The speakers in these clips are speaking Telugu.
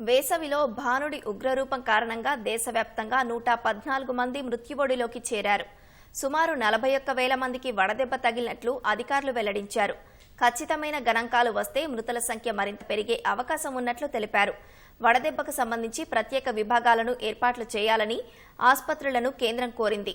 వేసవిలో భానుడి ఉగ్రరూపం కారణంగా దేశవ్యాప్తంగా నూట పద్నాలుగు మంది మృత్యుబొడిలోకి చేరారు. సుమారు నలభై ఒక్క వేల మందికి వడదెబ్బ తగిలినట్లు అధికారులు వెల్లడించారు. ఖచ్చితమైన గణాంకాలు వస్తే మృతుల సంఖ్య మరింత పెరిగే అవకాశం ఉన్నట్లు తెలిపారు. వడదెబ్బకు సంబంధించి ప్రత్యేక విభాగాలను ఏర్పాట్లు చేయాలని ఆసుపత్రులను కేంద్రం కోరింది.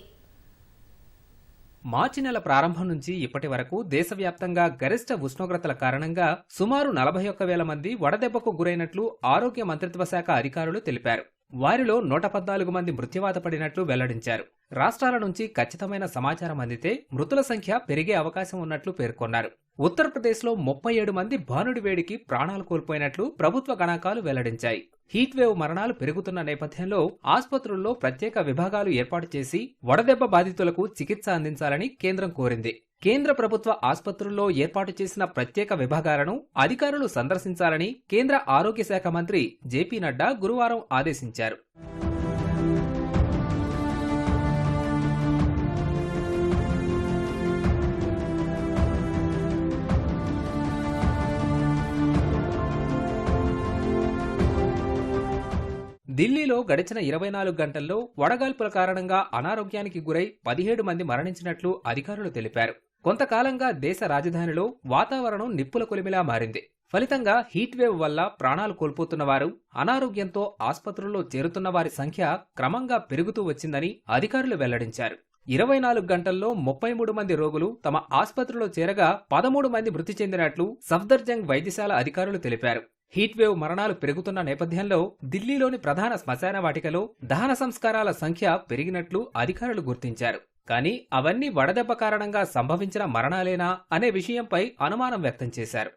మార్చి నెల ప్రారంభం నుంచి ఇప్పటి వరకు దేశవ్యాప్తంగా గరిష్ట ఉష్ణోగ్రతల కారణంగా సుమారు నలభై ఒక్క వేల మంది వడదెబ్బకు గురైనట్లు ఆరోగ్య మంత్రిత్వ శాఖ అధికారులు తెలిపారు. వారిలో నూట పద్నాలుగు మంది మృత్యువాత పడినట్లు వెల్లడించారు. రాష్ట్రాల నుంచి ఖచ్చితమైన సమాచారం అందితే మృతుల సంఖ్య పెరిగే అవకాశం ఉన్నట్లు పేర్కొన్నారు. ఉత్తరప్రదేశ్లో ముప్పై ఏడు మంది భానుడి వేడికి ప్రాణాలు కోల్పోయినట్లు ప్రభుత్వ గణాంకాలు వెల్లడించాయి. హీట్ వేవ్ మరణాలు పెరుగుతున్న నేపథ్యంలో ఆసుపత్రుల్లో ప్రత్యేక విభాగాలు ఏర్పాటు చేసి వడదెబ్బ బాధితులకు చికిత్స అందించాలని కేంద్రం కోరింది. కేంద్ర ప్రభుత్వ ఆసుపత్రుల్లో ఏర్పాటు చేసిన ప్రత్యేక విభాగాలను అధికారులు సందర్శించాలని కేంద్ర ఆరోగ్య శాఖ మంత్రి జేపీ నడ్డా గురువారం ఆదేశించారు. ఢిల్లీలో గడిచిన ఇరవై నాలుగు గంటల్లో వడగాల్పుల కారణంగా అనారోగ్యానికి గురై పదిహేడు మంది మరణించినట్లు అధికారులు తెలిపారు. కొంతకాలంగా దేశ రాజధానిలో వాతావరణం నిప్పుల కొలిమిలా మారింది. ఫలితంగా హీట్ వేవ్ వల్ల ప్రాణాలు కోల్పోతున్న వారు అనారోగ్యంతో ఆసుపత్రుల్లో చేరుతున్న వారి సంఖ్య క్రమంగా పెరుగుతూ వచ్చిందని అధికారులు వెల్లడించారు. ఇరవై నాలుగు గంటల్లో ముప్పై మూడు మంది రోగులు తమ ఆసుపత్రిలో చేరగా పదమూడు మంది మృతి చెందినట్లు సఫ్దర్జంగ్ వైద్యశాల అధికారులు తెలిపారు. హీట్ వేవ్ మరణాలు పెరుగుతున్న నేపథ్యంలో ఢిల్లీలోని ప్రధాన శ్మశాన వాటికలో దహన సంస్కారాల సంఖ్య పెరిగినట్లు అధికారులు గుర్తించారు. కానీ అవన్నీ వడదెబ్బ కారణంగా సంభవించిన మరణాలేనా అనే విషయంపై అనుమానం వ్యక్తం చేశారు.